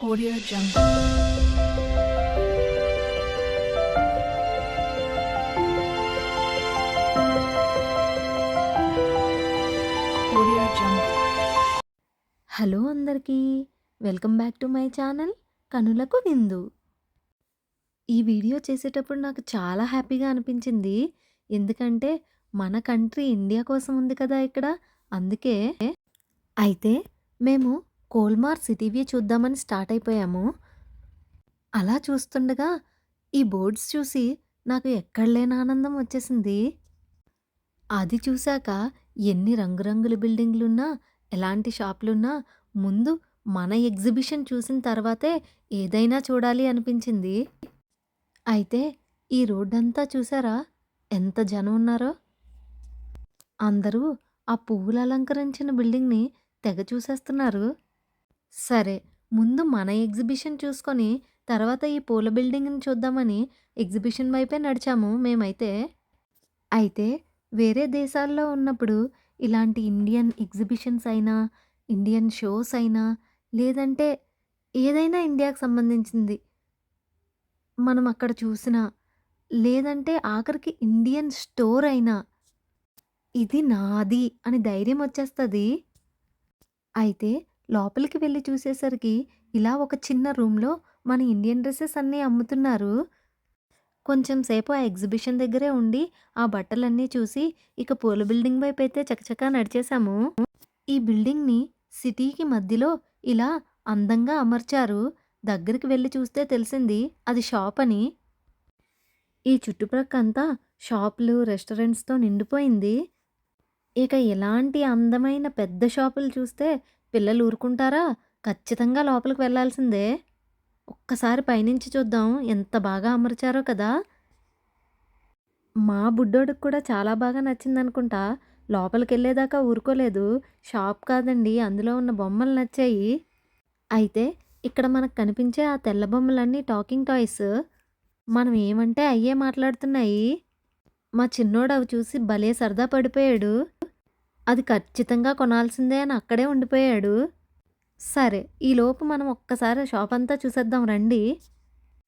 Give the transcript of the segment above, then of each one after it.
Audio Jungle. Audio Jungle. Hello అందరికీ welcome back to my channel కనులకు విందు ఈ వీడియో చేసేటప్పుడు నాకు చాలా హ్యాపీగా అనిపించింది ఎందుకంటే మన కంట్రీ ఇండియా కోసం ఉంది కదా ఇక్కడ అందుకే అయితే మేము కోల్మార్ సిటీ వ్యూ చూద్దామని స్టార్ట్ అయిపోయాము. అలా చూస్తుండగా ఈ బోర్డ్స్ చూసి నాకు ఎక్కడలేని ఆనందం వచ్చేసింది. అది చూశాక ఎన్ని రంగురంగుల బిల్డింగ్లున్నా ఎలాంటి షాపులున్నా ముందు మన ఎగ్జిబిషన్ చూసిన తర్వాతే ఏదైనా చూడాలి అనిపించింది. అయితే ఈ రోడ్డంతా చూసారా? ఎంత జనం ఉన్నారో? అందరూ ఆ పువ్వులు అలంకరించిన బిల్డింగ్ని తెగ చూసేస్తున్నారు. సరే ముందు మన ఎగ్జిబిషన్ చూసుకొని తర్వాత ఈ పూల బిల్డింగ్ని చూద్దామని ఎగ్జిబిషన్ వైపే నడిచాము మేమైతే. అయితే వేరే దేశాల్లో ఉన్నప్పుడు ఇలాంటి ఇండియన్ ఎగ్జిబిషన్స్ అయినా ఇండియన్ షోస్ అయినా లేదంటే ఏదైనా ఇండియాకి సంబంధించింది మనం అక్కడ చూసిన లేదంటే ఆఖరికి ఇండియన్ స్టోర్ అయినా ఇది నాది అని ధైర్యం వచ్చేస్తుంది. అయితే లోపలికి వెళ్ళి చూసేసరికి ఇలా ఒక చిన్న రూమ్లో మన ఇండియన్ డ్రెస్సెస్ అన్నీ అమ్ముతున్నారు. కొంచెం సేపు ఆ ఎగ్జిబిషన్ దగ్గరే ఉండి ఆ బట్టలన్నీ చూసి ఇక పూల బిల్డింగ్ వైపు అయితే చకచకా నడిచేశాము. ఈ బిల్డింగ్ని సిటీకి మధ్యలో ఇలా అందంగా అమర్చారు. దగ్గరికి వెళ్ళి చూస్తే తెలిసింది అది షాప్ అని. ఈ చుట్టుప్రక్కంతా షాపులు రెస్టారెంట్స్తో నిండిపోయింది. ఇక ఎలాంటి అందమైన పెద్ద షాపులు చూస్తే పిల్లలు ఊరుకుంటారా? ఖచ్చితంగా లోపలికి వెళ్ళాల్సిందే. ఒక్కసారి పైనుంచి చూద్దాం ఎంత బాగా అమర్చారో కదా. మా బుడ్డోడికి కూడా చాలా బాగా నచ్చిందనుకుంటా. లోపలికి వెళ్ళేదాకా ఊరుకోలేదు. షాప్ కాదండి అందులో ఉన్న బొమ్మలు నచ్చాయి. అయితే ఇక్కడ మనకు కనిపించే ఆ తెల్ల బొమ్మలన్నీ టాకింగ్ టాయ్స్. మనం ఏమంటే అయ్యే మాట్లాడుతున్నాయి. మా చిన్నోడు అవి చూసి భలే సరదా పడిపోయాడు. అది ఖచ్చితంగా కొనాల్సిందే అని అక్కడే ఉండిపోయాడు. సరే ఈలోపు మనం ఒక్కసారి షాప్ అంతా చూసేద్దాం రండి.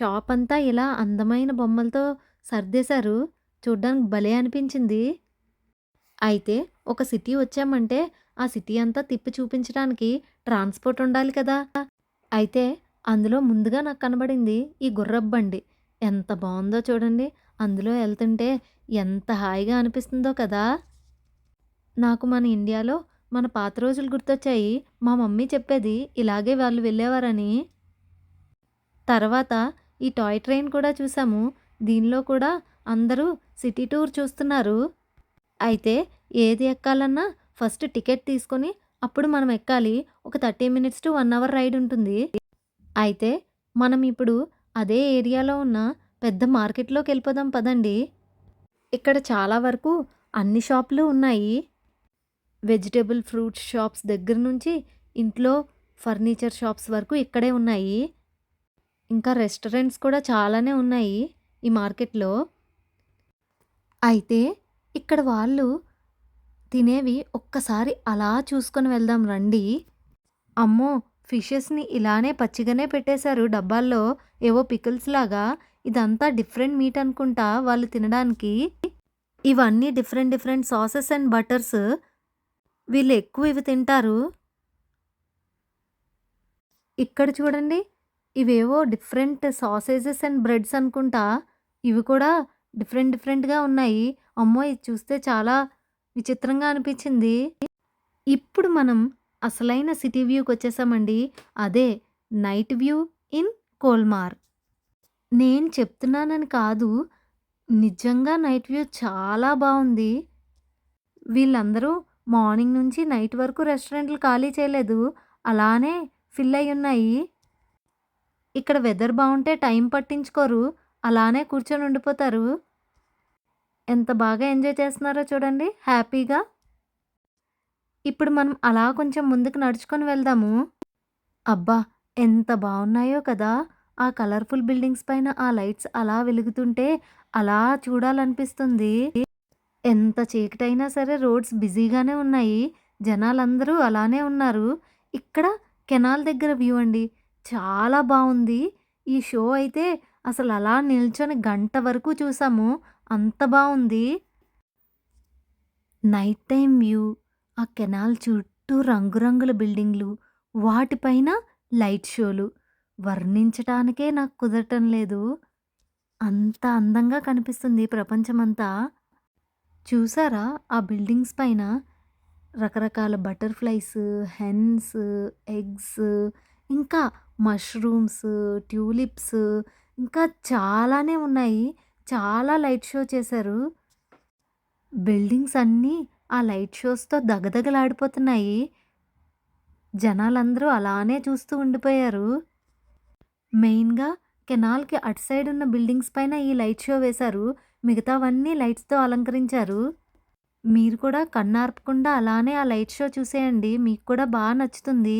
షాప్ అంతా ఇలా అందమైన బొమ్మలతో సర్దేశారు. చూడ్డానికి భలే అనిపించింది. అయితే ఒక సిటీ వచ్చామంటే ఆ సిటీ అంతా తిప్పి చూపించడానికి ట్రాన్స్పోర్ట్ ఉండాలి కదా. అయితే అందులో ముందుగా నాకు కనబడింది ఈ గుర్రపు బండి. ఎంత బాగుందో చూడండి. అందులో వెళ్తుంటే ఎంత హాయిగా అనిపిస్తుందో కదా. నాకు మన ఇండియాలో మన పాత రోజులు గుర్తొచ్చాయి. మా మమ్మీ చెప్పేది ఇలాగే వాళ్ళు వెళ్ళేవారని. తర్వాత ఈ టాయ్ ట్రైన్ కూడా చూసాము. దీనిలో కూడా అందరూ సిటీ టూర్ చూస్తున్నారు. అయితే ఏది ఎక్కాలన్నా ఫస్ట్ టికెట్ తీసుకొని అప్పుడు మనం ఎక్కాలి. ఒక thirty minutes to one hour ride ఉంటుంది. అయితే మనం ఇప్పుడు అదే ఏరియాలో ఉన్న పెద్ద మార్కెట్లోకి వెళ్ళిపోదాం పదండి. ఇక్కడ చాలా వరకు అన్ని షాపులు ఉన్నాయి. వెజిటేబుల్ ఫ్రూట్స్ షాప్స్ దగ్గర నుంచి ఇంట్లో ఫర్నిచర్ షాప్స్ వరకు ఇక్కడే ఉన్నాయి. ఇంకా రెస్టారెంట్స్ కూడా చాలానే ఉన్నాయి ఈ మార్కెట్లో. అయితే ఇక్కడ వాళ్ళు తినేవి ఒక్కసారి అలా చూసుకొని వెళ్దాం రండి. అమ్మో ఫిషెస్ని ఇలానే పచ్చిగానే పెట్టేశారు డబ్బాల్లో ఏవో పికిల్స్ లాగా. ఇదంతా డిఫరెంట్ మీట్ అనుకుంటా వాళ్ళు తినడానికి. ఇవన్నీ different different sauces and butters. వీళ్ళు ఎక్కువ ఇవి తింటారు. ఇక్కడ చూడండి ఇవేవో డిఫరెంట్ సాసేజెస్ అండ్ బ్రెడ్స్ అనుకుంటా. ఇవి కూడా డిఫరెంట్ డిఫరెంట్గా ఉన్నాయి. అమ్మో ఇది చూస్తే చాలా విచిత్రంగా అనిపించింది. ఇప్పుడు మనం అసలైన సిటీ వ్యూకి వచ్చేసామండి. అదే నైట్ వ్యూ ఇన్ కోల్మార్. నేను చెప్తున్నానని కాదు నిజంగా నైట్ వ్యూ చాలా బాగుంది. వీళ్ళందరూ మార్నింగ్ నుంచి నైట్ వరకు రెస్టారెంట్లు ఖాళీ చేయలేదు. అలానే ఫిల్ అయి ఉన్నాయి. ఇక్కడ వెదర్ బాగుంటే టైం పట్టించుకోరు. అలానే కూర్చొని ఉండిపోతారు. ఎంత బాగా ఎంజాయ్ చేస్తున్నారో చూడండి. హ్యాపీగా. ఇప్పుడు మనం అలా కొంచెం ముందుకు నడుచుకొని వెళ్దాము. అబ్బా ఎంత బాగున్నాయో కదా. ఆ కలర్ఫుల్ బిల్డింగ్స్ పైన ఆ లైట్స్ అలా వెలుగుతుంటే అలా చూడాలనిపిస్తుంది. ఎంత చీకటైనా సరే రోడ్స్ బిజీగానే ఉన్నాయి. జనాలందరూ అలానే ఉన్నారు. ఇక్కడ కెనాల్ దగ్గర వ్యూ అండి. చాలా బాగుంది. ఈ షో అయితే అసలు అలా నిల్చొని గంట వరకు చూసాము. అంత బాగుంది. నైట్ టైం వ్యూ, ఆ కెనాల్ చుట్టూ రంగురంగుల బిల్డింగ్‌లు, వాటిపైన లైట్ షోలు. వర్ణించటానికే నాకు కుదరటం లేదు. అంత అందంగా కనిపిస్తుంది ప్రపంచమంతా. చూసారా ఆ బిల్డింగ్స్ పైన రకరకాల బటర్‌ఫ్లైస్, హెన్స్, ఎగ్స్ ఇంకా మష్రూమ్స్, ట్యూలిప్స్ ఇంకా చాలానే ఉన్నాయి. చాలా లైట్ షో చేశారు. బిల్డింగ్స్ అన్నీ ఆ లైట్ షోస్‌తో దగదగలాడిపోతున్నాయి. జనాలందరూ అలానే చూస్తూ ఉండిపోయారు. మెయిన్‌గా కెనాల్‌కి అటు సైడ్ ఉన్న బిల్డింగ్స్ పైన ఈ లైట్ షో వేశారు. మిగతావన్నీ లైట్స్‌తో అలంకరించారు. మీరు కూడా కన్నార్పకుండా అలానే ఆ లైట్ షో చూసేయండి. మీకు కూడా బాగా నచ్చుతుంది.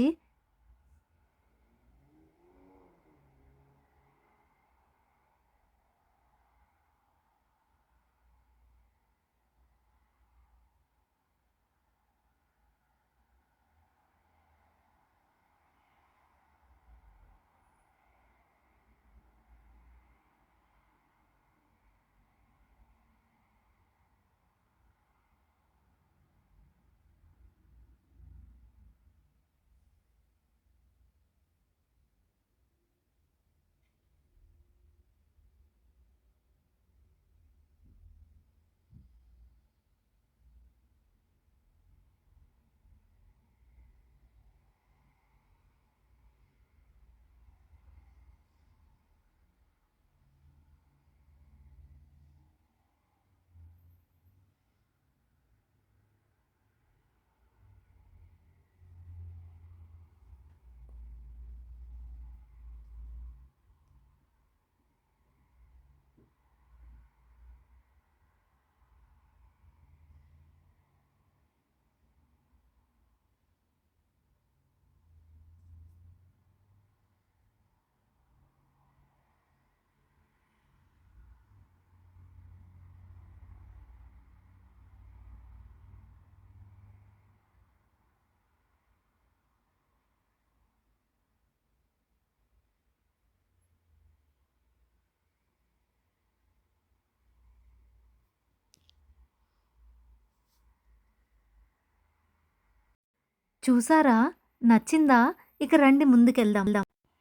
చూసారా? నచ్చిందా? ఇక రండి ముందుకెళ్దాం.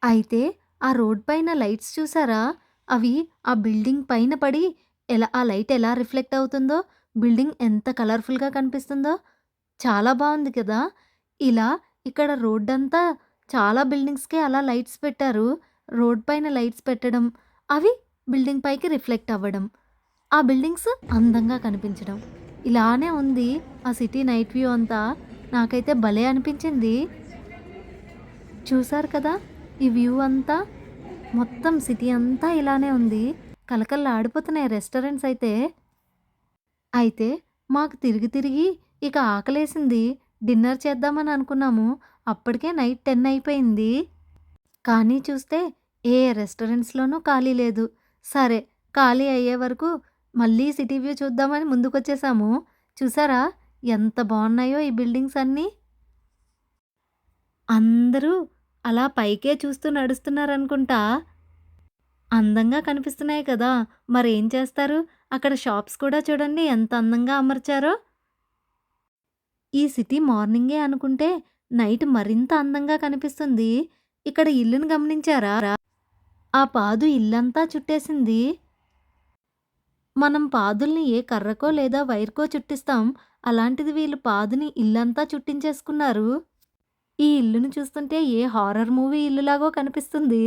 అయితే ఆ రోడ్ పైన లైట్స్ చూసారా? అవి ఆ బిల్డింగ్ పైన పడి ఎలా ఆ లైట్ ఎలా రిఫ్లెక్ట్ అవుతుందో, బిల్డింగ్ ఎంత కలర్‌ఫుల్‌గా కనిపిస్తుందో. చాలా బాగుంది కదా! ఇలా ఇక్కడ రోడ్డంతా చాలా బిల్డింగ్స్కే అలా లైట్స్ పెట్టారు. రోడ్ పైన లైట్స్ పెట్టడం, అవి బిల్డింగ్ పైకి రిఫ్లెక్ట్ అవ్వడం. ఆ బిల్డింగ్స్ అందంగా కనిపించడం. ఇలానే ఉంది ఆ సిటీ నైట్ వ్యూ అంతా. నాకైతే భలే అనిపించింది. చూసారు కదా! ఈ వ్యూ అంతా. మొత్తం సిటీ అంతా ఇలానే ఉంది. కళకళలాడిపోతున్నాయి రెస్టారెంట్స్ అయితే. అయితే మాకు తిరిగి తిరిగి ఇక ఆకలేసింది. డిన్నర్ చేద్దామని అనుకున్నాము. అప్పటికే నైట్ 10 అయిపోయింది. కానీ చూస్తే ఏ రెస్టారెంట్స్‌లోనూ ఖాళీ లేదు. సరే ఖాళీ అయ్యే వరకు మళ్ళీ సిటీ వ్యూ చూద్దామని ముందుకొచ్చేసాము. చూసారా? ఎంత బాగున్నాయో ఈ బిల్డింగ్స్ అన్నీ. అందరూ అలా పైకే చూస్తూ నడుస్తున్నారనుకుంటా. అందంగా కనిపిస్తున్నాయి కదా! మరేం చేస్తారు? అక్కడ షాప్స్ కూడా చూడండి ఎంత అందంగా అమర్చారో. ఈ సిటీ మార్నింగే అనుకుంటే నైట్ మరింత అందంగా కనిపిస్తుంది. ఇక్కడ ఇల్లును గమనించారా? ఆ పాదు ఇల్లంతా చుట్టేసింది. మనం పాదుల్ని ఏ కర్రకో లేదా వైర్‌కో చుట్టిస్తాం. అలాంటిది వీళ్ళు పాదుని ఇల్లంతా చుట్టించేసుకున్నారు. ఈ ఇల్లును చూస్తుంటే ఏ హారర్ మూవీ ఇల్లులాగో కనిపిస్తుంది.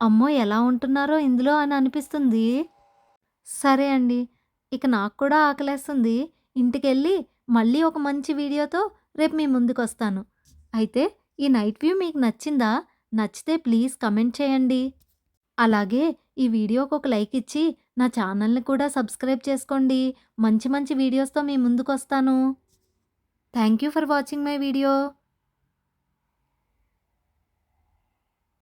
అమ్మో! ఎలా ఉంటున్నారో ఇందులో అని అనిపిస్తుంది. సరే అండి. ఇక నాకు కూడా ఆకలేస్తుంది. ఇంటికెళ్ళి మళ్ళీ ఒక మంచి వీడియోతో రేపు మీ ముందుకొస్తాను. అయితే ఈ నైట్ వ్యూ మీకు నచ్చిందా? నచ్చితే ప్లీజ్ కమెంట్ చేయండి. అలాగే ఈ వీడియోకి ఒక లైక్ ఇచ్చి నా ఛానల్‌ని కూడా సబ్స్క్రైబ్ చేసుకోండి. మంచి మంచి వీడియోస్‌తో మీ ముందుకు వస్తాను thank you for watching my video.